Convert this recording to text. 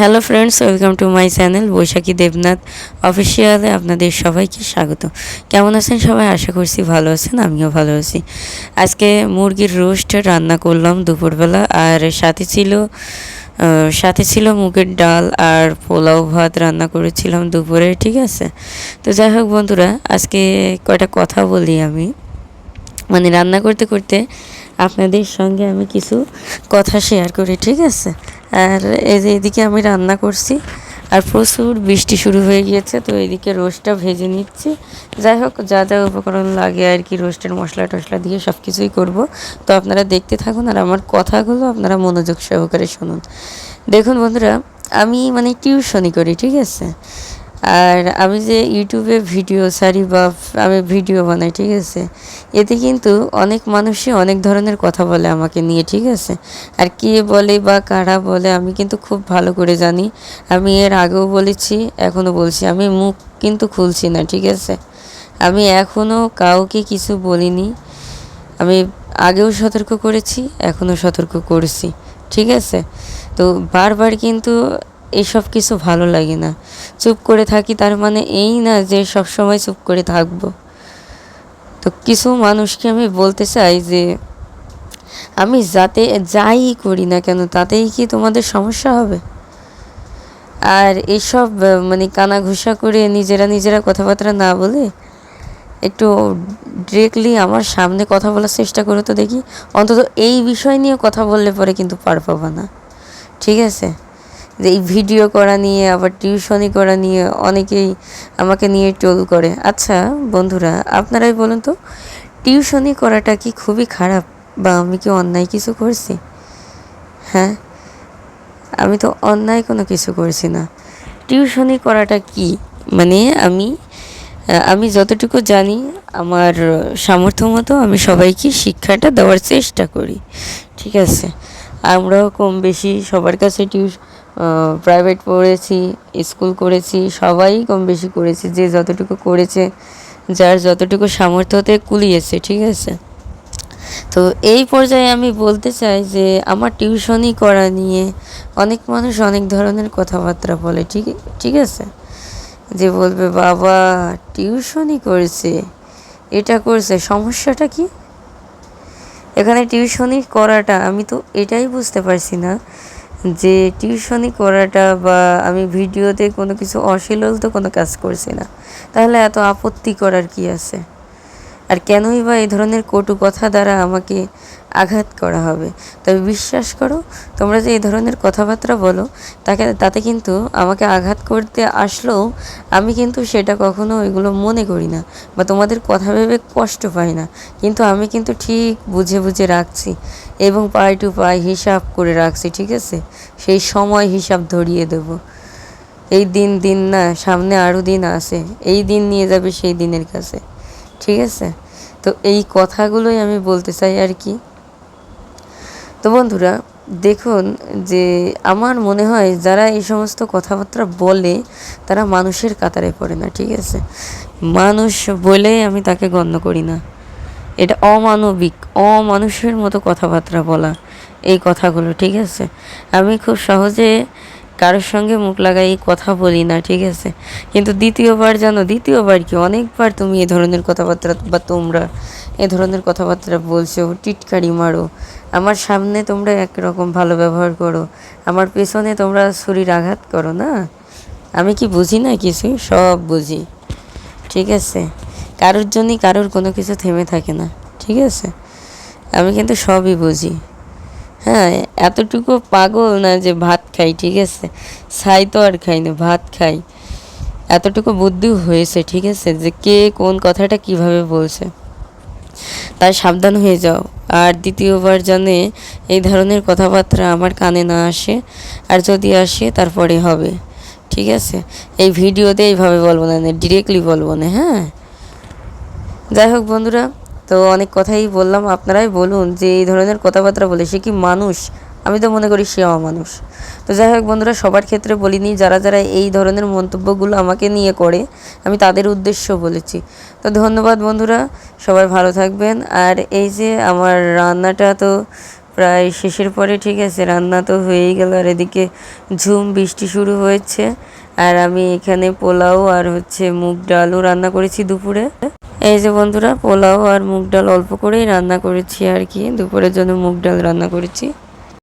Hello friends welcome to my channel Baishakhi Debnath অফিসিয়ালে আপনাদের সবাইকে স্বাগত। কেমন আছেন সবাই? আশা করছি ভালো আছেন, আমিও ভালো আছি। আজকে মুরগির রোস্ট রান্না করলাম দুপুরবেলা, আর সাথে ছিল সাথে ছিল মুগের ডাল আর পোলাও ভাত রান্না করেছিলাম দুপুরে, ঠিক আছে? তো যাই হোক বন্ধুরা, আজকে কয়টা কথা বলি আমি। মানে রান্না করতে করতে আপনাদের সঙ্গে আমি কিছু কথা শেয়ার করি, ঠিক আছে? আর এই যে এদিকে আমি রান্না করছি, আর প্রচুর বৃষ্টি শুরু হয়ে গিয়েছে, তো এদিকে রোস্টটা ভেজে নিচ্ছি। যাই হোক, যা যা উপকরণ লাগে আর কি, রোস্টের মশলা টশলা দিয়ে সব কিছুই করব। তো আপনারা দেখতে থাকুন, আর আমার কথাগুলো আপনারা মনোযোগ সহকারে শুনুন। দেখুন বন্ধুরা, আমি মানে টিউশনই করি, ঠিক আছে? আর আমি যে ইউটিউবে ভিডিও, সারি বা আমি ভিডিও বানাই, ঠিক আছে? এতে কিন্তু অনেক মানুষই অনেক ধরনের কথা বলে আমাকে নিয়ে, ঠিক আছে? আর কে বলে বা কারা বলে আমি কিন্তু খুব ভালো করে জানি। আমি এর আগেও বলেছি, এখনও বলছি। আমি মুখ কিন্তু খুলছি না, ঠিক আছে? আমি এখনও কাউকে কিছু বলিনি। আমি আগেও সতর্ক করেছি, এখনও সতর্ক করছি, ঠিক আছে? তো বারবার কিন্তু এসব কিছু ভালো লাগে না। চুপ করে থাকি তার মানে এই না যে সব সময় চুপ করে থাকব। তো কিছু মানুষকে আমি বলতে চাই যে, আমি যাতে যাই করি না কেন, তাতেই কি তোমাদের সমস্যা হবে? আর এইসব মানে কানাঘুষা করে নিজেরা নিজেরা কথাবার্তা না বলে একটু ডিরেক্টলি আমার সামনে কথা বলার চেষ্টা করো তো দেখি। অন্তত এই বিষয় নিয়ে কথা বললে পরে কিন্তু পার পাবা না। ঠিক আছে? যে এই ভিডিও করা নিয়ে, আবার টিউশনি করা নিয়ে অনেকেই আমাকে নিয়ে টোল করে। আচ্ছা বন্ধুরা, আপনারাই বলুন তো টিউশনি করাটা কি খুবই খারাপ বা আমি কি অন্যায় কিছু করছি? হ্যাঁ আমি তো অন্যায় কোনো কিছু করছি না। টিউশনি করাটা কি? মানে আমি আমি যতটুকু জানি, আমার সামর্থ্য মতো আমি সবাইকে শিক্ষাটা দেওয়ার চেষ্টা করি। ঠিক আছে, আমরাও কম বেশি সবার কাছে টিউশ প্রাইভেট পড়েছি স্কুল করেছি, সবাই কম বেশি করেছি, যে যতটুকু করেছে, যার যতটুকু সামর্থ্যতে কুলিয়েছে, ঠিক আছে? তো এই পর্যায়ে আমি বলতে চাই যে, আমার টিউশনই করা নিয়ে অনেক মানুষ অনেক ধরনের কথাবার্তা বলে, ঠিক ঠিক আছে? যে বলবে, বাবা, টিউশনই করেছে, এটা করছে, সমস্যাটা কি? এখানে টিউশনি করাটা আমি তো এটাই বুঝতে পারছি না যে টিউশনি করাটা বা আমি ভিডিওতে কোনো কিছু অশ্লীল তো কোনো কাজ করছি না। তাহলে এত আপত্তি করার কি আছে? আর কেনই বা এই ধরনের কটু কথা দ্বারা আমাকে আঘাত করা হবে। তবে বিশ্বাস করো, তোমরা যে এই ধরনের কথাবার্তা বলো, তাকে, তাতে কিন্তু আমাকে আঘাত করতে আসলেও আমি কিন্তু সেটা কখনো ওইগুলো মনে করি না বা তোমাদের কথা ভেবে কষ্ট পাই না। কিন্তু আমি কিন্তু ঠিক বুঝে বুঝে রাখছি এবং পাই টু পাই হিসাব করে রাখছি, ঠিক আছে? সেই সময় হিসাব ধরিয়ে দেবো। এই দিন দিন না, সামনে আরও দিন আছে। এই দিন নিয়ে যাবে সেই দিনের কাছে, ঠিক আছে? তো এই কথাগুলোই আমি বলতে চাই আর কি। তো বন্ধুরা, দেখুন যে আমার মনে হয় যারা এই সমস্ত কথাবার্তা বলে, তারা মানুষের কাতারে পড়ে না, ঠিক আছে? মানুষ বলে আমি তাকে গণ্য করি না। এটা অমানবিক, অমানুষের মতো কথাবার্তা বলা, এই কথাগুলো, ঠিক আছে? আমি খুব সহজে কারোর সঙ্গে মুখ লাগাই কথা বলি না, ঠিক আছে? কিন্তু দ্বিতীয়বার জানো, দ্বিতীয়বার কি? অনেকবার তুমি এ ধরনের কথাবার্তা বা তোমরা এ ধরনের কথাবার্তা বলছো, টিটকারি মারো। আমার সামনে তোমরা একরকম ভালো ব্যবহার করো। আমার পেছনে তোমরা শরীর আঘাত করো, না? আমি কি বুঝি না কিছু? সব বুঝি। ঠিক আছে? কারোর জন্যই কারোর কোনো কিছু থেমে থাকে না, ঠিক আছে? আমি কিন্তু সবই বুঝি। হ্যাঁ এতটুকু পাগল না যে ভাত খাই, ঠিক আছে? ছাই তো আর খাই না, ভাত খাই। এতটুকু বুদ্ধিও হয়েছে, ঠিক আছে? যে কে কোন কথাটা কীভাবে বলছে? তাই সাবধান হয়ে যাও। আর দ্বিতীয়বার জানে এই ধরনের কথাবার্তা আমার কানে না আসে, আর যদি আসে তারপরে হবে, ঠিক আছে? এই ভিডিওতে এইভাবে বলব না ডিরেক্টলি বলব না হ্যাঁ? যাই হোক বন্ধুরা তো অনেক কথাই বললাম, আপনারাই বলুন যে এই ধরনের কথাবার্তা বলে সে কি মানুষ? আমি তো মনে করি সে অমানুষ। তো যাই হোক বন্ধুরা, সবার ক্ষেত্রে বলিনি, যারা যারা এই ধরনের মন্তব্যগুলো আমাকে নিয়ে করে, আমি তাদের উদ্দেশ্য বলেছি। তো ধন্যবাদ বন্ধুরা, সবাই ভালো থাকবেন। আর এই যে আমার রান্নাটা তো প্রায় শেষের পরে, ঠিক আছে, রান্না তো হয়েই গেল, আর এদিকে ঝুম বৃষ্টি শুরু হয়েছে। আর আমি এখানে পোলাও আর হচ্ছে মুগ ডালও রান্না করেছি দুপুরে। এই যে বন্ধুরা, পোলাও আর মুগ ডাল অল্প করেই রান্না করেছি আর কি। দুপুরের জন্য মুগ ডাল রান্না করেছি।